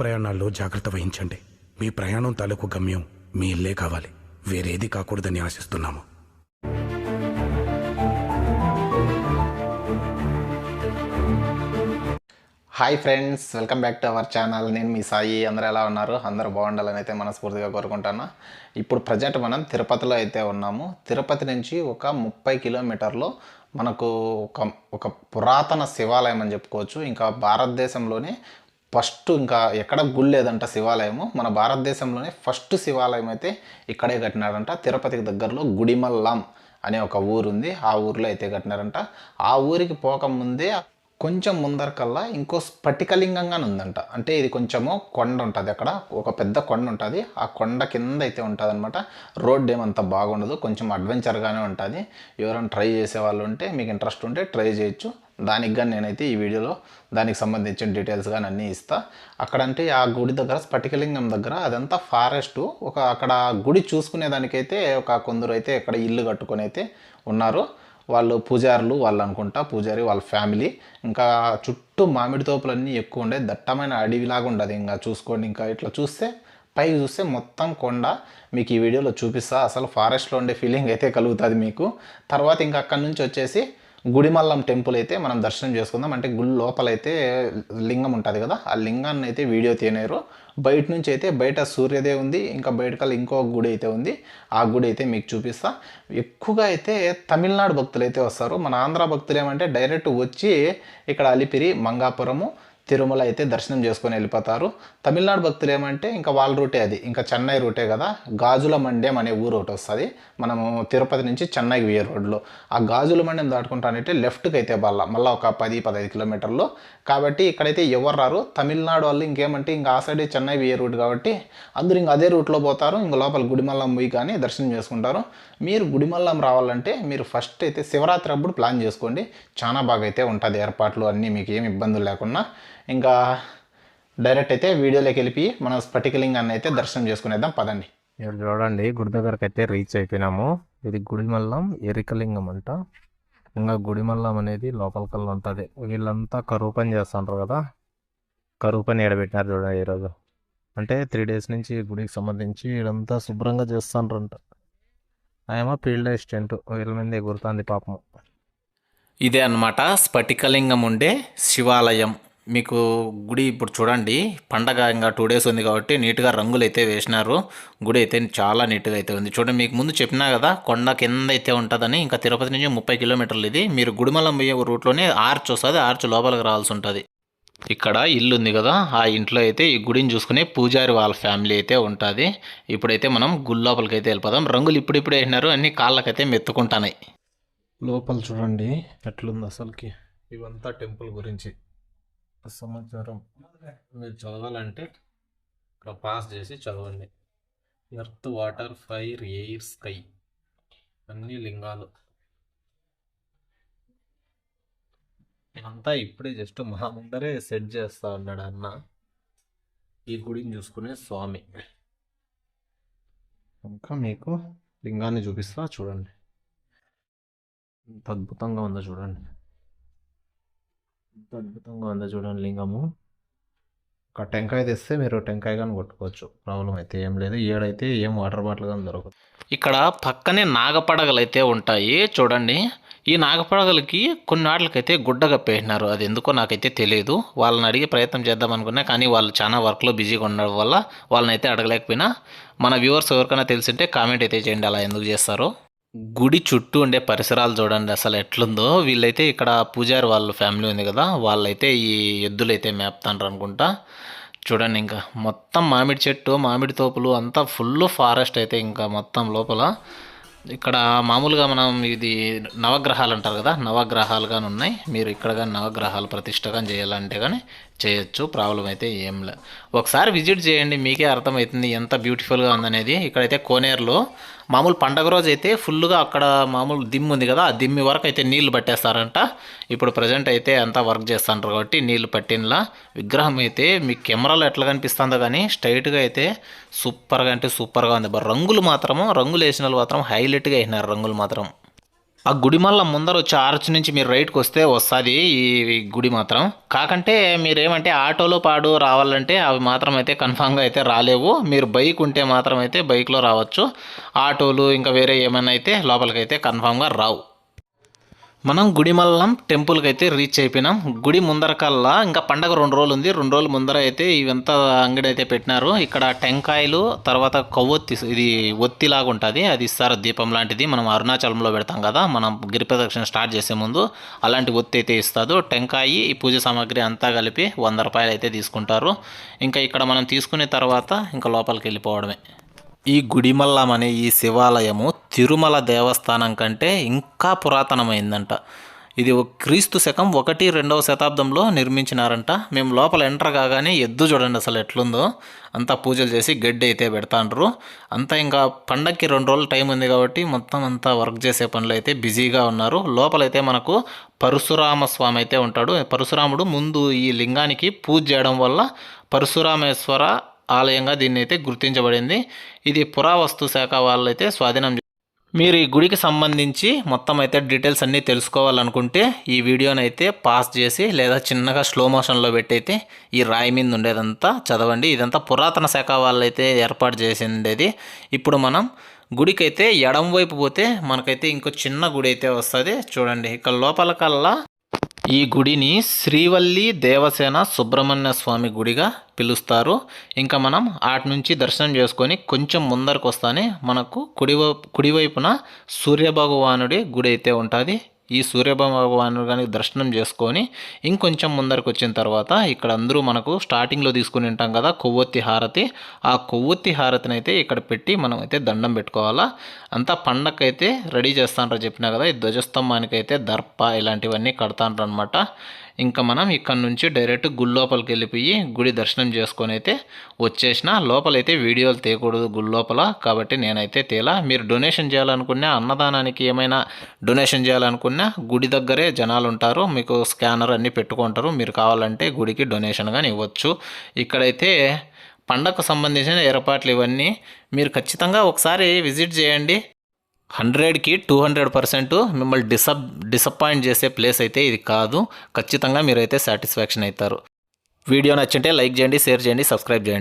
ప్రయాణాల్లో జాగ్రత్త వహించండి. మీ ప్రయాణం తాలూకు గమ్యం మీ ఇల్లే కావాలి. వేరేది కాకూడదని ఆశిస్తున్నాము. Hi friends welcome back to our channel నేను మీ సాయి అందరూ ఎలా ఉన్నారు? అందరూ బాగుండాలని అయితే మనస్ఫూర్తిగా కోరుకుంటాను. ఇప్పుడు ప్రజెంట్ మనం తిరుపతిలో అయితే ఉన్నాము. తిరుపతి నుంచి ఒక ముప్పై కిలోమీటర్లో మనకు ఒక ఒక పురాతన శివాలయం అని చెప్పుకోవచ్చు. ఇంకా భారతదేశంలోనే ఫస్ట్ ఇంకా ఎక్కడ గుడి లేదంట శివాలయము. మన భారతదేశంలోనే ఫస్ట్ శివాలయం అయితే ఇక్కడే కట్టినారంట. తిరుపతికి దగ్గరలో గుడిమల్లాం అనే ఒక ఊరు ఉంది ఆ ఊరిలో అయితే కట్టినారంట. ఆ ఊరికి పోకముందే కొంచెం ముందరకల్లా ఇంకో స్ఫటికలింగంగా ఉందంట. అంటే ఇది కొంచెము కొండ ఉంటుంది అక్కడ. ఒక పెద్ద కొండ ఉంటుంది. ఆ కొండ కింద అయితే ఉంటుంది అనమాట రోడ్ ఏమంత బాగుండదు. కొంచెం అడ్వెంచర్గానే ఉంటుంది. ఎవరైనా ట్రై చేసే వాళ్ళు ఉంటే మీకు ఇంట్రెస్ట్ ఉంటే ట్రై చేయొచ్చు. దానికి కానీ నేనైతే ఈ వీడియోలో దానికి సంబంధించిన డీటెయిల్స్ కానీ అన్నీ ఇస్తా. అక్కడంటే ఆ గుడి దగ్గర స్ఫటికలింగం దగ్గర అదంతా ఫారెస్ట్ ఒక అక్కడ గుడి చూసుకునేదానికైతే ఒక కొందరు అయితే ఇక్కడ ఇల్లు కట్టుకొని అయితే ఉన్నారు. వాళ్ళు పూజారులు వాళ్ళు అనుకుంటా పూజారి వాళ్ళ ఫ్యామిలీ ఇంకా చుట్టూ మామిడి తోపులన్నీ ఎక్కువ ఉండే దట్టమైన అడవిలాగా ఉండదు. ఇంకా చూసుకోండి ఇంకా ఇట్లా చూస్తే పైకి చూస్తే మొత్తం కొండ. మీకు ఈ వీడియోలో చూపిస్తా. అసలు ఫారెస్ట్లో ఉండే ఫీలింగ్ అయితే కలుగుతుంది మీకు. తర్వాత ఇంకా అక్కడి నుంచి వచ్చేసి గుడిమల్లం టెంపుల్ అయితే మనం దర్శనం చేసుకుందాం. అంటే గుడి లోపలైతే లింగం ఉంటుంది కదా ఆ లింగాన్ని అయితే వీడియో తీయలేరు బయట నుంచి అయితే బయట సూర్యోదయ ఉంది ఇంకా బయటకల్లా ఇంకో గుడి అయితే ఉంది. ఆ గుడి అయితే మీకు చూపిస్తా. ఎక్కువగా అయితే తమిళనాడు భక్తులు అయితే వస్తారు. మన ఆంధ్ర భక్తులు ఏమంటే డైరెక్ట్ వచ్చి ఇక్కడ అలిపిరి మంగాపురము తిరుమల అయితే దర్శనం చేసుకొని వెళ్ళిపోతారు. తమిళనాడు భక్తులు ఏమంటే ఇంకా వాళ్ళ రూటే అది. ఇంకా చెన్నై రూటే కదా. గాజుల మండ్యం అనే ఊరు ఒకటి వస్తుంది. మనము తిరుపతి నుంచి చెన్నైకి వేయ రోడ్లో ఆ గాజుల మండ్యం దాటుకుంటానంటే లెఫ్ట్కి అయితే బల్ల. మళ్ళీ ఒక పది పదహైదు కిలోమీటర్లు. కాబట్టి ఇక్కడైతే ఎవరు రారు. తమిళనాడు వాళ్ళు ఇంకేమంటే ఇంకా ఆ సైడే చెన్నై వేయ రూట్ కాబట్టి అందరూ ఇంకా అదే రూట్లో పోతారు. ఇంకా లోపల గుడిమల్లం పోయి కానీ దర్శనం చేసుకుంటారు. మీరు గుడిమల్లం రావాలంటే మీరు ఫస్ట్ అయితే శివరాత్రి అప్పుడు ప్లాన్ చేసుకోండి. చాలా బాగా అయితే ఉంటుంది ఏర్పాట్లు అన్నీ. మీకు ఏమి ఇబ్బందులు లేకుండా ఇంకా డైరెక్ట్ అయితే వీడియోలోకి వెళ్ళి మనం స్ఫటికలింగాన్ని అయితే దర్శనం చేసుకునేద్దాం. పదండి. ఇక్కడ చూడండి గుడి దగ్గరకు అయితే రీచ్ అయిపోయినాము. ఇది గుడిమల్లం ఎరికలింగం అంట. ఇంకా గుడిమల్లం అనేది లోపలికల్లా ఉంటుంది. వీళ్ళంతా కరువు పని చేస్తుంటారు కదా. కరువు పని ఎడబెట్టినారు చూడండి ఈరోజు. అంటే త్రీ డేస్ నుంచి గుడికి సంబంధించి వీళ్ళంతా శుభ్రంగా చేస్తుంటారంట ఆయమ ఫీల్డ్ అసిస్టెంట్ వీళ్ళ మీద ఎగురుతుంది పాపం. ఇదే అన్నమాట. స్ఫటికలింగం ఉండే శివాలయం. మీకు గుడి ఇప్పుడు చూడండి పండగ ఇంకా టూ డేస్ ఉంది కాబట్టి నీట్గా రంగులు అయితే వేసినారు. గుడి అయితే చాలా నీట్గా అయితే ఉంది. చూడండి మీకు ముందు చెప్పినా కదా కొండ కింద అయితే ఉంటుందని ఇంకా తిరుపతి నుంచి ముప్పై కిలోమీటర్లు ఇది. మీరు గుడిమలం పోయే రూట్లోనే ఆర్చ్ వస్తుంది ఆర్చ్ లోపలికి రావాల్సి ఉంటుంది. ఇక్కడ ఇల్లు ఉంది కదా ఆ ఇంట్లో అయితే ఈ గుడిని చూసుకునే పూజారి వాళ్ళ ఫ్యామిలీ అయితే ఉంటుంది. ఇప్పుడైతే మనం గుడి లోపలికి అయితే వెళ్ళిపోదాం. రంగులు ఇప్పుడిప్పుడు వేసినారు అన్ని కాళ్ళకైతే మెత్తుకుంటున్నాయి. లోపల చూడండి ఎట్లుంది అసలుకి. ఇవంతా టెంపుల్ గురించి. సమాచారం. మీరు చదవాలంటే ఇక్కడ పాస్ చేసి చదవండి. Earth water fire air sky అన్ని లింగాలు. అంతా ఇప్పుడే జస్ట్ మా ముందరే సెట్ చేస్తా ఉన్నాడు అన్న. ఈ గుడిని చూసుకునే స్వామి. ఇంకా మీకు లింగాన్ని చూపిస్తా చూడండి. ఎంత అద్భుతంగా ఉందో చూడండి. ఎంత అద్భుతంగా ఉందో చూడండి లింగము. ఒక టెంకాయ తెస్తే మీరు టెంకాయ కానీ కొట్టుకోవచ్చు. ప్రాబ్లం అయితే ఏం లేదు. ఏడైతే ఏం వాటర్ బాటిల్ కానీ దొరకదు. ఇక్కడ పక్కనే నాగపడగలు అయితే ఉంటాయి. చూడండి. ఈ నాగపడగలకి కొన్ని ఆటలకైతే గుడ్డ కప్పేసినారు. అది ఎందుకో నాకైతే తెలియదు వాళ్ళని అడిగే ప్రయత్నం చేద్దాం అనుకున్నా కానీ వాళ్ళు చాలా వర్క్లో బిజీగా ఉండడం వల్ల వాళ్ళని అయితే అడగలేకపోయినా. మన వ్యూవర్స్ ఎవరికైనా తెలిసింటే కామెంట్ అయితే చేయండి. అలా ఎందుకు చేస్తారో. గుడి చుట్టూ ఉండే పరిసరాలు చూడండి అసలు ఎట్లుందో. వీళ్ళైతే ఇక్కడ పూజారి వాళ్ళ ఫ్యామిలీ ఉంది కదా వాళ్ళైతే ఈ ఎద్దులు అయితే మేపుతాండ్రు అనుకుంటా. చూడండి ఇంకా మొత్తం మామిడి చెట్టు మామిడి తోపులు అంతా ఫుల్ ఫారెస్ట్ అయితే ఇంకా మొత్తం లోపల. ఇక్కడ మామూలుగా మనం ఇది నవగ్రహాలు అంటారు కదా నవగ్రహాలు కానీ ఉన్నాయి. మీరు ఇక్కడ కానీ నవగ్రహాలు ప్రతిష్ట కానీ చేయాలంటే కానీ చేయొచ్చు ప్రాబ్లం అయితే ఏం లే. ఒకసారి విజిట్ చేయండి మీకే అర్థమవుతుంది ఎంత బ్యూటిఫుల్గా ఉందనేది. ఇక్కడైతే కోనేరులో మామూలు పండగ రోజు అయితే ఫుల్గా అక్కడ మామూలు దిమ్ము ఉంది కదా ఆ దిమ్మి వరకు అయితే నీళ్ళు పట్టేస్తారంట. ఇప్పుడు ప్రజెంట్ అయితే అంతా వర్క్ చేస్తుంటారు కాబట్టి నీళ్ళు పట్టినలా విగ్రహం అయితే మీ కెమెరాలో ఎట్లా కనిపిస్తుందో కానీ స్ట్రైట్గా అయితే సూపర్గా అంటే సూపర్గా ఉంది. రంగులు మాత్రము రంగులు వేసిన వాళ్ళు మాత్రం హైలైట్గా వేసినారు రంగులు మాత్రం. ఆ గుడి మళ్ళీ ముందర వచ్చే ఆర్చ్ నుంచి మీరు రైట్కి వస్తే వస్తుంది ఈ గుడి మాత్రం. కాకంటే మీరేమంటే ఆటోలో పాడు రావాలంటే అవి మాత్రం అయితే కన్ఫామ్గా అయితే రాలేవు. మీరు బైక్ ఉంటే మాత్రం అయితే బైక్లో రావచ్చు. ఆటోలు ఇంకా వేరే ఏమైనా అయితే లోపలికైతే కన్ఫామ్గా రావు. మనం గుడిమల్లం టెంపుల్కి అయితే రీచ్ అయిపోయినాం. గుడి ముందర కల్లా ఇంకా పండగ రెండు రోజులు ఉంది రెండు రోజుల ముందర అయితే ఇవంతా అంగడి అయితే పెట్టినారు. ఇక్కడ టెంకాయలు తర్వాత కొవ్వొత్తి ఇది ఒత్తిలాగా ఉంటుంది అది ఇస్తారు దీపం లాంటిది. మనం అరుణాచలంలో పెడతాం కదా మనం గిరి ప్రదక్షిణ స్టార్ట్ చేసే ముందు అలాంటి ఒత్తి అయితే ఇస్తారు టెంకాయ ఈ పూజ సామాగ్రి అంతా కలిపి వంద రూపాయలు అయితే తీసుకుంటారు. ఇంకా ఇక్కడ మనం తీసుకునే తర్వాత ఇంకా లోపలికి వెళ్ళిపోవడమే ఈ గుడిమల్లం అనే ఈ శివాలయము తిరుమల దేవస్థానం కంటే ఇంకా పురాతనమైందంట. ఇది ఒక క్రీస్తు శకం ఒకటి రెండవ శతాబ్దంలో నిర్మించినారంట. మేము లోపల ఎంటర్ కాగానే ఎద్దు చూడండి అసలు ఎట్లుందో. అంతా పూజలు చేసి గడ్డి అయితే పెడతాండ్రు. అంతా ఇంకా పండక్కి రెండు రోజులు టైం ఉంది కాబట్టి మొత్తం అంతా వర్క్ చేసే పనులు అయితే బిజీగా ఉన్నారు. లోపలైతే మనకు పరశురామ స్వామి అయితే ఉంటాడు. పరశురాముడు ముందు ఈ లింగానికి పూజ చేయడం వల్ల పరశురామేశ్వర ఆలయంగా దీన్ని అయితే గుర్తించబడింది. ఇది పురావస్తు శాఖ వాళ్ళైతే స్వాధీనం మీరు ఈ గుడికి సంబంధించి మొత్తం అయితే డీటెయిల్స్ అన్నీ తెలుసుకోవాలనుకుంటే ఈ వీడియోని అయితే పాస్ చేసి లేదా చిన్నగా స్లో మోషన్లో పెట్టి అయితే ఈ రాయి మీద ఉండేదంతా చదవండి. ఇదంతా పురాతన శాఖ వాళ్ళైతే ఏర్పాటు చేసిండేది. ఇప్పుడు మనం గుడికి అయితే ఎడం వైపు పోతే మనకైతే ఇంకో చిన్న గుడి అయితే వస్తుంది. చూడండి ఇక్కడ లోపల కల్లా ఈ గుడిని శ్రీవల్లి దేవసేన సుబ్రహ్మణ్య స్వామి గుడిగా పిలుస్తారు. ఇంకా మనం ఆటి నుంచి దర్శనం చేసుకొని కొంచెం ముందరకు వస్తానే మనకు కుడివ కుడివైపున సూర్యభగవానుడి గుడి అయితే ఉంటుంది. ఈ సూర్యభగవాను కానీ దర్శనం చేసుకొని ఇంకొంచెం ముందరకు వచ్చిన తర్వాత ఇక్కడ అందరూ మనకు స్టార్టింగ్లో తీసుకుని ఉంటాం కదా కొవ్వొత్తి హారతి. ఆ కొవ్వొత్తి హారతిని అయితే ఇక్కడ పెట్టి మనం అయితే దండం పెట్టుకోవాలా. అంతా పండగకైతే రెడీ చేస్తానరా చెప్పినా కదా ఈ ధ్వజస్తంభానికి అయితే దర్ప ఇలాంటివన్నీ కడతాండ్రు అనమాట ఇంకా మనం ఇక్కడ నుంచి డైరెక్ట్ గుడి లోపలికి వెళ్ళిపోయి గుడి దర్శనం చేసుకొని అయితే వచ్చేసిన. లోపలైతే వీడియోలు తీయకూడదు గుడి లోపల. కాబట్టి నేనైతే తేలా మీరు డొనేషన్ చేయాలనుకున్నా అన్నదానానికి ఏమైనా డొనేషన్ చేయాలనుకున్నా గుడి దగ్గరే జనాలు ఉంటారు. మీకు స్కానర్ అన్నీ పెట్టుకుంటారు. మీరు కావాలంటే గుడికి డొనేషన్ కానీ ఇవ్వచ్చు. ఇక్కడైతే పండగకు సంబంధించిన ఏర్పాట్లు ఇవన్నీ మీరు ఖచ్చితంగా ఒకసారి విజిట్ చేయండి. హండ్రెడ్కి టూ హండ్రెడ్ పర్సెంట్ మిమ్మల్ని డిసప్ డిసప్పాయింట్ చేసే ప్లేస్ అయితే ఇది కాదు. ఖచ్చితంగా మీరైతే సాటిస్ఫాక్షన్ అవుతారు. వీడియో నచ్చింటే లైక్ చేయండి షేర్ చేయండి సబ్స్క్రైబ్ చేయండి.